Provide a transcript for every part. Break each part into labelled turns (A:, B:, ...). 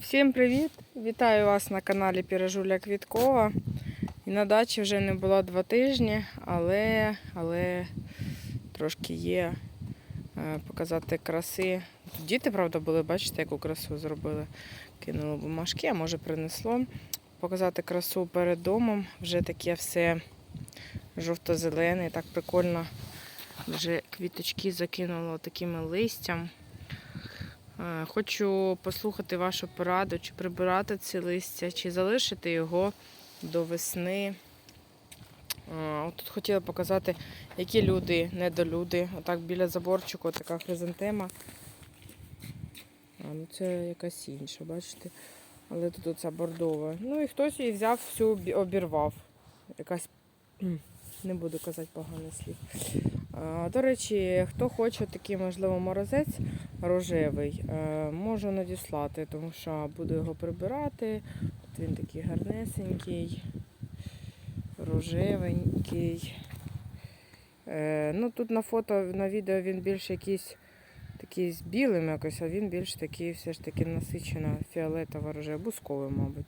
A: Всім привіт! Вітаю вас на каналі Піражуля Квіткова. І на дачі вже не було два тижні, але, але трошки є е, показати краси. Діти, правда, були, бачите, яку красу зробили. Кинуло бумажки, а може принесло. Показати красу перед домом. Вже таке все жовто-зелене, так прикольно. Вже квіточки закинуло такими листям. Е, Хочу послухати вашу пораду, чи прибирати ці листя, чи залишити його до весни. Е, тут хотіла показати, які люди, недолюди. Отак біля заборчику така хризантема. А, ну це якась інша, бачите? Але тут оця бордова. Ну і хтось її взяв, всю обірвав. Якась, не буду казати поганий слів. А, До речі, хто хоче такий, можливо, морозець рожевий, е, можу надіслати, тому що буду його прибирати. От він такий гарнесенький, рожевенький. Е, Ну, тут на фото, на відео він більш якийсь такий з білим якось, а він більш такий все ж таки насичено фіолетово рожевий бусковий, мабуть.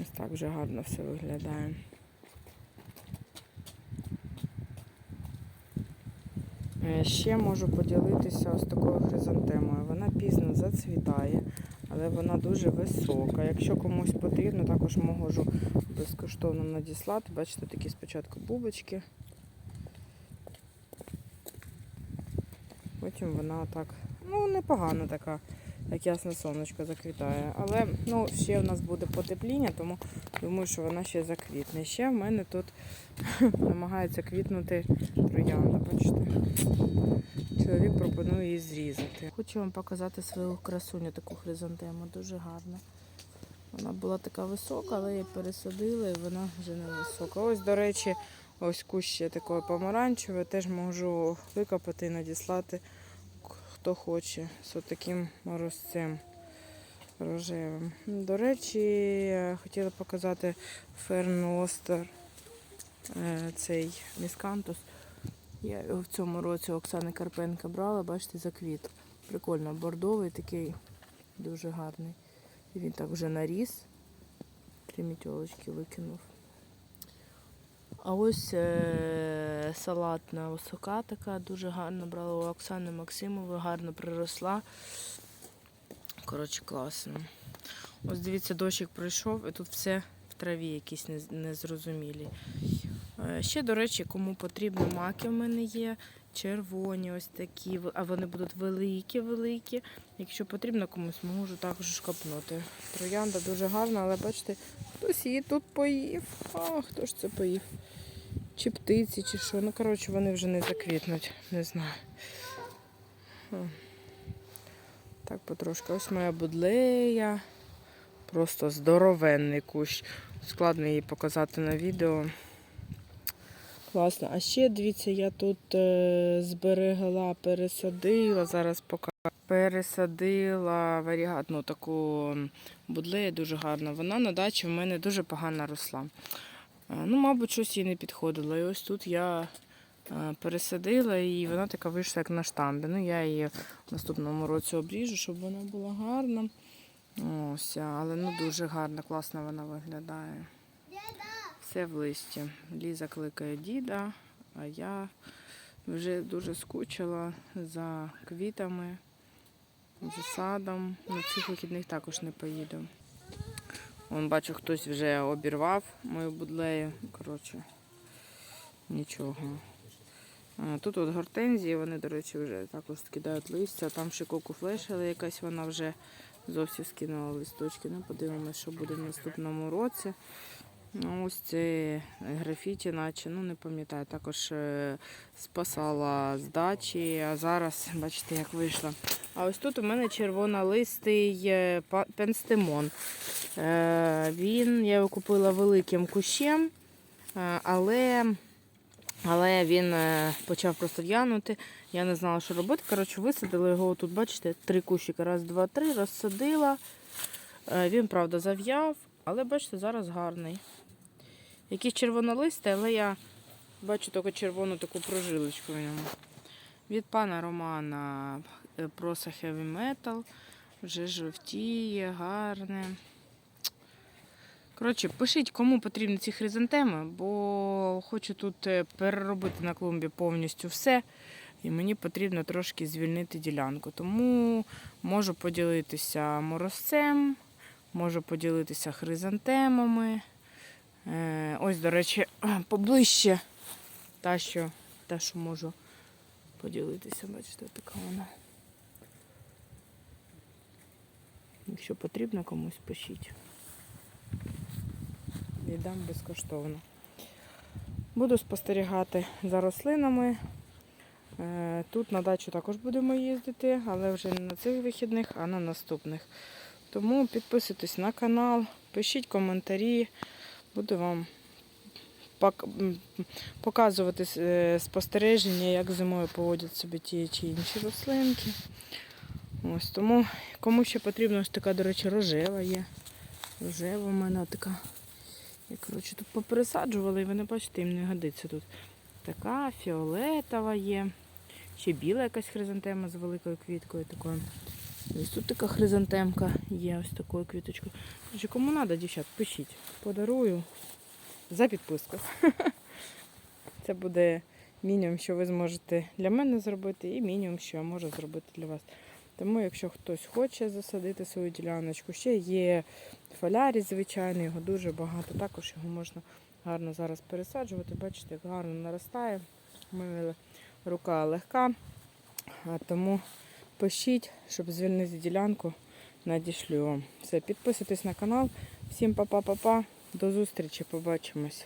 A: Ось так вже гарно все виглядає. Е, Ще можу поділитися ось такою хризантемою. Вона пізно зацвітає, але вона дуже висока. Якщо комусь потрібно, також можу безкоштовно надіслати. Бачите, такі спочатку бубочки. Потім вона так, ну, непогана така, як ясне сонечко заквітає. Але ну, ще в нас буде потепління, тому думаю, що вона ще заквітне. Ще в мене тут намагається квітнути троянда, бачите? Чоловік пропонує її зрізати. Хочу вам показати свою красуню, таку хризантему, дуже гарна. Вона була така висока, але її пересадила і вона вже не висока. Ось, до речі, ось кущ ще такої помаранчевої, теж можу викопати і надіслати, хто хоче, з таким морозцем рожевим. До речі, я хотіла показати ферностер, е, цей міскантус. Я його в цьому році Оксани Карпенка брала, бачите, заквіт. Прикольно, бордовий такий, дуже гарний. І він так вже наріс. Три мітьолочки викинув. А ось е- салатна висока така, дуже гарно брала у Оксани Максимової, гарно приросла. Коротше, класно. Ось дивіться, дощик пройшов, і тут все в траві якісь незрозумілі. Е, Ще, до речі, кому потрібно, маки в мене є. Червоні, ось такі, а вони будуть великі-великі. Якщо потрібно комусь, можу також шкапнути. Троянда дуже гарна, але бачите, хтось її тут поїв. А, хто ж це поїв? Чи птиці, чи що. Ну, коротше, вони вже не заквітнуть, не знаю. Так, потрошки. Ось моя будлея. Просто здоровенний кущ. Складно її показати на відео. Класно. А ще дивіться, я тут е, зберегла, пересадила, зараз покажу. Пересадила варігатну таку будлею дуже гарно. Вона на дачі в мене дуже погано росла. Е, Ну, мабуть, щось їй не підходило. І ось тут я е, пересадила і вона така вийшла як на штамбі. Ну, я її в наступному році обріжу, щоб вона була гарна. Ось, але ну дуже гарно, класно вона виглядає. Все в листі. Ліза кликає діда, а я вже дуже скучила за квітами, за садом. На цих вихідних також не поїду. Вон бачу, хтось вже обірвав мою будлею. Коротше, нічого. Тут от гортензії, вони, до речі, вже також скидають листя. Там ще коку флеш, якась вона вже зовсім скинула листочки. Ну, подивимось, що буде в наступному році. Ну, ось це графіті, наче, ну не пам'ятаю, також е, спасала з дачі, а зараз, бачите, як вийшло. А ось тут у мене червонолистий е, пенстемон. Е, Він, я його купила великим кущем, але, але він почав просто в'янути. Я не знала, що робити. Коротше, висадила його тут, бачите, три кущики. Раз, два, три, розсадила. Він, правда, зав'яв, але бачите, зараз гарний. Якийсь червонолистий, але я бачу тільки червону таку прожилочку в ньому. Від пана Романа е, Проса Heavy Metal. вже жовтіє, гарне. Коротше, пишіть, кому потрібні ці хризантеми, бо хочу тут е, переробити на клумбі повністю все. І мені потрібно трошки звільнити ділянку. Тому можу поділитися морозцем, можу поділитися хризантемами. Е, ось, до речі, поближче та, що, та, що можу поділитися. Бачите, така вона. Якщо потрібно комусь, пишіть. Віддам безкоштовно. Буду спостерігати за рослинами. Е, Тут на дачу також будемо їздити, але вже не на цих вихідних, а на наступних. Тому підписуйтесь на канал, пишіть коментарі. Буду вам показувати е, спостереження, як зимою поводять себе ті чи інші рослинки. Ось тому, кому ще потрібно, ось така, до речі, рожева є. Рожева в мене така. Я, коротше, тут попересаджувала, і ви не бачите, їм не годиться тут. Така фіолетова є. Ще біла якась хризантема з великою квіткою такою. Ось тут така хризантемка є, ось такою квіточкою. Коротше, кому треба, дівчат, пишіть. Подарую за підписку. Це буде мінімум, що ви зможете для мене зробити, і мінімум, що я можу зробити для вас. Тому, якщо хтось хоче засадити свою діляночку, ще є фолярій, звичайно, його дуже багато. Також його можна гарно зараз пересаджувати. Бачите, як гарно наростає. Мене рука легка, тому пишіть, щоб звільнити ділянку, надішлю вам. Все, підписуйтесь на канал. Всім па-па-па-па. До зустрічі, побачимось.